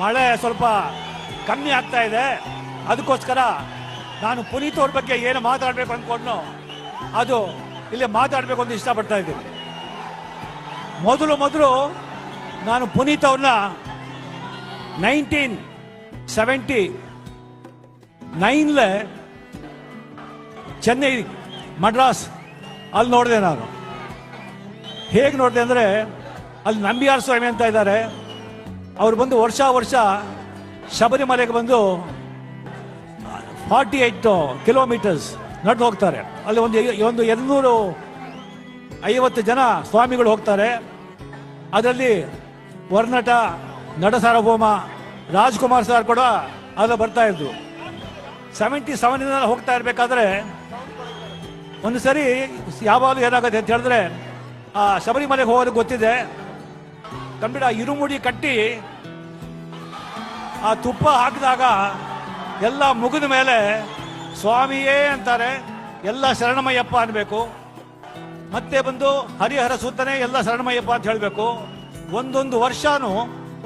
ಮಳೆ ಸ್ವಲ್ಪ ಕಮ್ಮಿ ಆಗ್ತಾ ಇದೆ. ಅದಕ್ಕೋಸ್ಕರ ನಾನು ಪುನೀತ್ ಅವ್ರ ಬಗ್ಗೆ ಏನು ಮಾತಾಡಬೇಕು ಅಂದ್ಕೊಂಡು ಅದು ಇಲ್ಲಿ ಮಾತಾಡಬೇಕು ಅಂತ ಇಷ್ಟಪಡ್ತಾ ಇದ್ದೀನಿ. ಮೊದಲು ಮೊದಲು ನಾನು ಪುನೀತ್ ಅವ್ರನ್ನ ನೈನ್ಟೀನ್ ಸೆವೆಂಟಿ ನೈನ್ಲೆ ಚೆನ್ನೈ ಮಡ್ರಾಸ್ ಅಲ್ಲಿ ನೋಡಿದೆ ನಾನು. ಹೇಗೆ ನೋಡಿದೆ ಅಂದರೆ ಅಲ್ಲಿ ನಂಬಿಯಾರ್ ಸ್ವಾಮಿ ಅಂತ ಇದ್ದಾರೆ. ಅವ್ರು ಬಂದು ವರ್ಷ ವರ್ಷ ಶಬರಿಮಲೆಗೆ ಬಂದು ಫಾರ್ಟಿ ಏಯ್ಟ್ ಕಿಲೋಮೀಟರ್ಸ್ ನಡೆದು ಹೋಗ್ತಾರೆ. ಅಲ್ಲಿ ಒಂದು ಒಂದು ಎರಡುನೂರು ಐವತ್ತು ಜನ ಸ್ವಾಮಿಗಳು ಹೋಗ್ತಾರೆ. ಅದರಲ್ಲಿ ವರ್ನಟ ನಟ ಸಾರ್ವಭೌಮ ರಾಜ್ಕುಮಾರ್ ಸರ್ ಕೂಡ ಅಲ್ಲ ಬರ್ತಾ ಇದ್ರು. ಸೆವೆಂಟಿ ಸೆವೆನ್ ಹೋಗ್ತಾ ಇರಬೇಕಾದ್ರೆ ಒಂದು ಸರಿ ಯಾವಾಗಲೂ ಏನಾಗುತ್ತೆ ಅಂತ ಹೇಳಿದ್ರೆ, ಆ ಶಬರಿಮಲೆಗೆ ಹೋಗೋದು ಗೊತ್ತಿದೆ. ಕಂಬಿಡ ಇರುಮುಡಿ ಕಟ್ಟಿ ಆ ತುಪ್ಪ ಹಾಕಿದಾಗ ಎಲ್ಲ ಮುಗಿದ ಮೇಲೆ ಸ್ವಾಮಿಯೇ ಅಂತಾರೆ, ಎಲ್ಲ ಶರಣಮಯ್ಯಪ್ಪ ಅನ್ಬೇಕು. ಮತ್ತೆ ಬಂದು ಹರಿಹರ ಸುತ್ತನೆ ಎಲ್ಲ ಶರಣಮಯ್ಯಪ್ಪ ಅಂತ ಹೇಳಬೇಕು. ಒಂದೊಂದು ವರ್ಷಾನು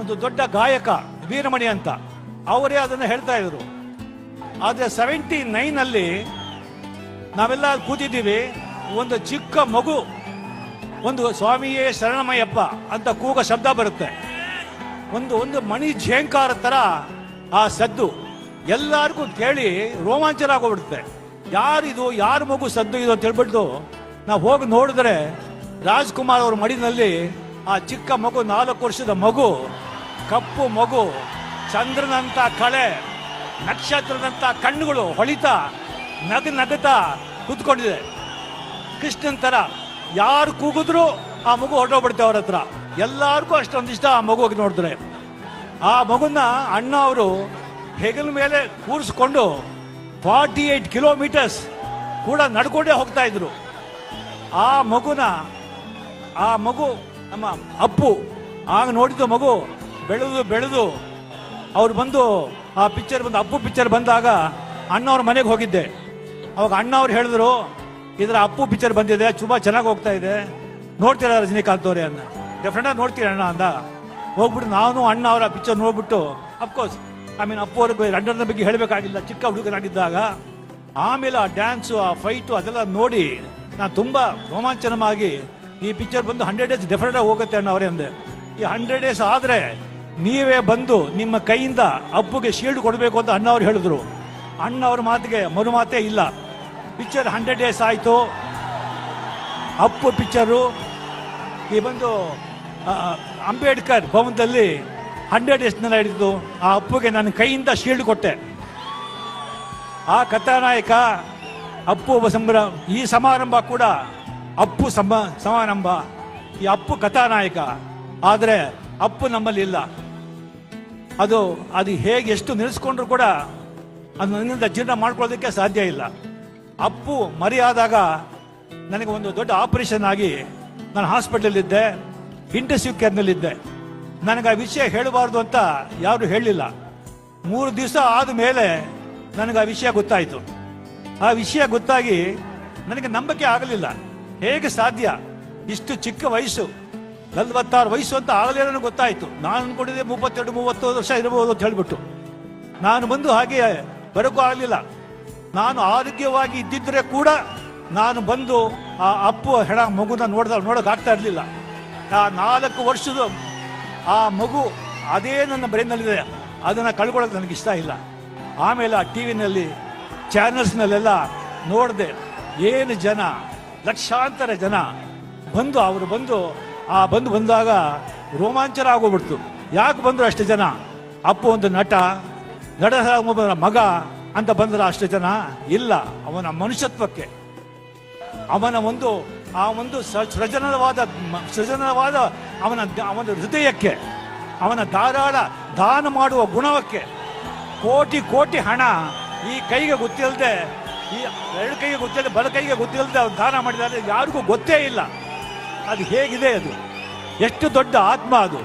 ಒಂದು ದೊಡ್ಡ ಗಾಯಕ ವೀರಮಣಿ ಅಂತ, ಅವರೇ ಅದನ್ನು ಹೇಳ್ತಾ ಇದ್ರು. ಆದ್ರೆ ಸೆವೆಂಟಿ ಅಲ್ಲಿ ನಾವೆಲ್ಲ ಕೂತಿದ್ದೀವಿ, ಒಂದು ಚಿಕ್ಕ ಮಗು, ಒಂದು ಸ್ವಾಮಿಯೇ ಶರಣಮಯ್ಯಪ್ಪ ಅಂತ ಕೂಗ ಶಬ್ದ ಬರುತ್ತೆ. ಒಂದು ಒಂದು ಮಣಿ ಝೇಂಕಾರ ತರ ಆ ಸದ್ದು ಎಲ್ಲರಿಗೂ ಕೇಳಿ ರೋಮಾಂಚನ ಆಗೋಗ್ಬಿಡುತ್ತೆ. ಯಾರಿದು ಯಾರ ಮಗು ಸದ್ದು ಇದು ಅಂತ ಹೇಳ್ಬಿಟ್ಟು ನಾವು ಹೋಗಿ ನೋಡಿದ್ರೆ ರಾಜ್ಕುಮಾರ್ ಅವ್ರ ಮಡಿನಲ್ಲಿ ಆ ಚಿಕ್ಕ ಮಗು, ನಾಲ್ಕು ವರ್ಷದ ಮಗು, ಕಪ್ಪು ಮಗು, ಚಂದ್ರನಂತ ಕಳೆ ನಕ್ಷತ್ರದಂತ ಕಣ್ಣುಗಳು ಹೊಳಿತಾ, ನಗ ನಗತಾ ಕೂತ್ಕೊಂಡಿದೆ. ಕೃಷ್ಣನ್ ತರ ಯಾರು ಕೂಗಿದ್ರು ಆ ಮಗು ಹೊರಟೋಗ್ಬಿಡುತ್ತೆ ಅವ್ರ ಹತ್ರ. ಎಲ್ಲಾರ್ಗೂ ಅಷ್ಟೊಂದಿಷ್ಟ ಆ ಮಗುವಿಗೆ ನೋಡಿದ್ರೆ. ಆ ಮಗುನ ಅಣ್ಣ ಅವರು ಹೆಗಲ ಮೇಲೆ ಕೂರಿಸ್ಕೊಂಡು ಫಾರ್ಟಿ ಏಟ್ ಕಿಲೋಮೀಟರ್ಸ್ ಕೂಡ ನಡ್ಕೊಂಡೇ ಹೋಗ್ತಾ ಇದ್ರು. ಆ ಮಗುನ, ಆ ಮಗು, ನಮ್ಮ ಅಪ್ಪು, ಆಗ ನೋಡಿದ ಮಗು ಬೆಳೆದು ಬೆಳೆದು ಅವ್ರು ಬಂದು ಆ ಪಿಕ್ಚರ್ ಬಂದು, ಅಪ್ಪು ಪಿಕ್ಚರ್ ಬಂದಾಗ ಅಣ್ಣವ್ರ ಮನೆಗೆ ಹೋಗಿದ್ದೆ. ಅವಾಗ ಅಣ್ಣ ಅವ್ರು ಹೇಳಿದ್ರು ಇದರ ಅಪ್ಪು ಪಿಕ್ಚರ್ ಬಂದಿದೆ, ತುಂಬಾ ಚೆನ್ನಾಗಿ ಹೋಗ್ತಾ ಇದೆ. ನೋಡ್ತೀರಾ ರಜನಿಕಾಂತ್ ಅವರೇ ಅನ್ನ ಡೆಫ್ರೆಂಟ್ ಆಗಿ ನೋಡ್ತೀರ ಅಣ್ಣ ಅಂದ? ಹೋಗ್ಬಿಟ್ಟು ನಾನು, ಅಣ್ಣ ಅವರ ಪಿಕ್ಚರ್ ನೋಡ್ಬಿಟ್ಟು ಅಫ್ಕೋರ್ಸ್ ಐ ಮೀನ್ ಅಪ್ಪು ಅವ್ರಿಗೆ ಬಗ್ಗೆ ಹೇಳಬೇಕಾಗಿಲ್ಲ, ಚಿಕ್ಕ ಹುಡುಗನಾಗಿದ್ದಾಗ, ಆಮೇಲೆ ಆ ಡ್ಯಾನ್ಸು ಆ ಫೈಟು ಅದೆಲ್ಲ ನೋಡಿ ನಾನು ತುಂಬ ರೋಮಾಂಚನವಾಗಿ ಈ ಪಿಕ್ಚರ್ ಬಂದು ಹಂಡ್ರೆಡ್ ಡೇಸ್ ಡೆಫಿನೆಟ್ ಆಗಿ ಹೋಗುತ್ತೆ ಅಣ್ಣ ಅವರೇ ಅಂದೆ. ಈ ಹಂಡ್ರೆಡ್ ಡೇಸ್ ಆದರೆ ನೀವೇ ಬಂದು ನಿಮ್ಮ ಕೈಯಿಂದ ಅಪ್ಪುಗೆ ಶೀಲ್ಡ್ ಕೊಡಬೇಕು ಅಂತ ಅಣ್ಣ ಅವ್ರು ಹೇಳಿದ್ರು. ಅಣ್ಣ ಅವ್ರ ಮಾತಿಗೆ ಮರು ಮಾತೇ ಇಲ್ಲ. ಪಿಕ್ಚರ್ ಹಂಡ್ರೆಡ್ ಡೇಸ್ ಆಯಿತು. ಅಪ್ಪು ಪಿಕ್ಚರು ಈ ಬಂದು ಅಂಬೇಡ್ಕರ್ ಭವನದಲ್ಲಿ ಹಂಡ್ರೆಡ್ ಡೇಸ್ನೆಲ್ಲ ಹಿಡಿದು ಆ ಅಪ್ಪುಗೆ ನನ್ನ ಕೈಯಿಂದ ಶೀಲ್ಡ್ ಕೊಟ್ಟೆ. ಆ ಕಥಾನಾಯಕ ಅಪ್ಪು ಸಂಭ್ರಮ ಈ ಸಮಾರಂಭ ಕೂಡ ಅಪ್ಪು ಸಮ, ಸಮಾರಂಭ, ಈ ಅಪ್ಪು ಕಥಾನಾಯಕ. ಆದರೆ ಅಪ್ಪು ನಮ್ಮಲ್ಲಿ ಇಲ್ಲ. ಅದು ಅದು ಹೇಗೆ ಎಷ್ಟು ನಿಲ್ಲಿಸ್ಕೊಂಡ್ರು ಕೂಡ ಅದು ನನ್ನಿಂದ ಜೀರ್ಣ ಮಾಡ್ಕೊಳ್ಳೋದಕ್ಕೆ ಸಾಧ್ಯ ಇಲ್ಲ. ಅಪ್ಪು ಮರಿಯಾದಾಗ ನನಗೆ ಒಂದು ದೊಡ್ಡ ಆಪರೇಷನ್ ಆಗಿ ನಾನು ಹಾಸ್ಪಿಟಲ್ ಇಂಟೆನ್ಸಿವ್ ಕೇರ್ನಲ್ಲಿದ್ದೆ. ನನಗೆ ಆ ವಿಷಯ ಹೇಳಬಾರ್ದು ಅಂತ ಯಾರು ಹೇಳಲಿಲ್ಲ. ಮೂರು ದಿವಸ ಆದ ಮೇಲೆ ನನಗೆ ಆ ವಿಷಯ ಗೊತ್ತಾಯಿತು. ಆ ವಿಷಯ ಗೊತ್ತಾಗಿ ನನಗೆ ನಂಬಿಕೆ ಆಗಲಿಲ್ಲ. ಹೇಗೆ ಸಾಧ್ಯ? ಇಷ್ಟು ಚಿಕ್ಕ ವಯಸ್ಸು. ನಲ್ವತ್ತಾರು ವಯಸ್ಸು ಅಂತ ಆಗಲೇ ನನಗೆ ಗೊತ್ತಾಯಿತು. ನಾನು ಅನ್ಕೊಂಡಿದ್ದೆ ಮೂವತ್ತೆರಡು ಮೂವತ್ತು ವರ್ಷ ಇರಬಹುದು ಅಂತ ಹೇಳಿಬಿಟ್ಟು. ನಾನು ಬಂದು ಹಾಗೆ ಬರೋಕ್ಕೂ ಆಗಲಿಲ್ಲ. ನಾನು ಆರೋಗ್ಯವಾಗಿ ಇದ್ದಿದ್ರೆ ಕೂಡ ನಾನು ಬಂದು ಆ ಅಪ್ಪು, ಹೆಣ, ಮಗುನ ನೋಡ್ದ ನೋಡೋಕ್ಕಾಗ್ತಾ ಇರಲಿಲ್ಲ. ಆ ನಾಲ್ಕು ವರ್ಷದ ಆ ಮಗು ಅದೇ ನನ್ನ ಬ್ರೈನ್ನಲ್ಲಿದೆ ಅದನ್ನು ಕಳ್ಕೊಳ್ಳೋಕೆ ನನಗೆ ಇಷ್ಟ ಇಲ್ಲ. ಆಮೇಲೆ ಆ ಟಿ ವಿನಲ್ಲಿ ಚಾನಲ್ಸ್ನಲ್ಲೆಲ್ಲ ನೋಡಿದೆ ಏನು ಜನ, ಲಕ್ಷಾಂತರ ಜನ ಬಂದು, ಅವರು ಬಂದು, ಆ ಬಂದು ಬಂದಾಗ ರೋಮಾಂಚನ ಆಗೋಗ್ಬಿಡ್ತು ಯಾಕೆ ಬಂದರು ಅಷ್ಟು ಜನ? ಅಪ್ಪು ಒಂದು ನಟ ನಟ ಮಗ ಅಂತ ಬಂದ್ರ ಅಷ್ಟು ಜನ? ಇಲ್ಲ, ಅವನ ಮನುಷ್ಯತ್ವಕ್ಕೆ. ಅವನ ಒಂದು ಆ ಒಂದು ಸೃಜನವಾದ ಸೃಜನವಾದ ಅವನ ಅವನ ಹೃದಯಕ್ಕೆ, ಅವನ ಧಾರಾಳ ದಾನ ಮಾಡುವ ಗುಣವಕ್ಕೆ ಕೋಟಿ ಕೋಟಿ ಹಣ ಈ ಕೈಗೆ ಗೊತ್ತಿಲ್ಲದೆ, ಈ ಎರಡು ಕೈಗೆ ಗೊತ್ತಿಲ್ಲದೆ, ಬಲ ಕೈಗೆ ಗೊತ್ತಿಲ್ಲದೆ ಅವ್ರು ದಾನ ಮಾಡಿದ್ದಾರೆ, ಯಾರಿಗೂ ಗೊತ್ತೇ ಇಲ್ಲ. ಅದು ಹೇಗಿದೆ ಅದು? ಎಷ್ಟು ದೊಡ್ಡ ಆತ್ಮ ಅದು.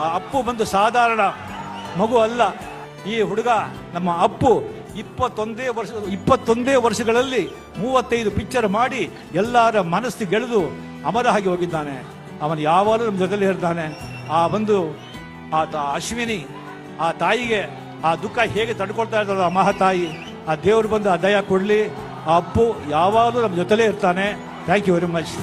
ಆ ಅಪ್ಪು ಬಂದು ಸಾಧಾರಣ ಮಗು ಅಲ್ಲ, ಈ ಹುಡುಗ ನಮ್ಮ ಅಪ್ಪು ಇಪ್ಪತ್ತೊಂದೇ ವರ್ಷ, ಇಪ್ಪತ್ತೊಂದೇ ವರ್ಷಗಳಲ್ಲಿ ಮೂವತ್ತೈದು ಪಿಕ್ಚರ್ ಮಾಡಿ ಎಲ್ಲರ ಮನಸ್ಸು ಗೆಳೆದು ಅಮರ ಹಾಗೆ ಹೋಗಿದ್ದಾನೆ. ಅವನು ಯಾವಾಗಲೂ ನಮ್ಮ ಜೊತೆಲಿ ಇರ್ತಾನೆ. ಆ ಒಂದು ಆ ಅಶ್ವಿನಿ, ಆ ತಾಯಿಗೆ ಆ ದುಃಖ ಹೇಗೆ ತಡ್ಕೊಳ್ತಾ ಇದ್ದಾರೋ ಆ ಮಹಾತಾಯಿ, ಆ ದೇವರು ಬಂದು ಆ ದಯ ಕೊಡಲಿ. ಆ ಅಪ್ಪು ಯಾವಾಗಲೂ ನಮ್ಮ ಜೊತೆಲೇ ಇರ್ತಾನೆ. Thank you very much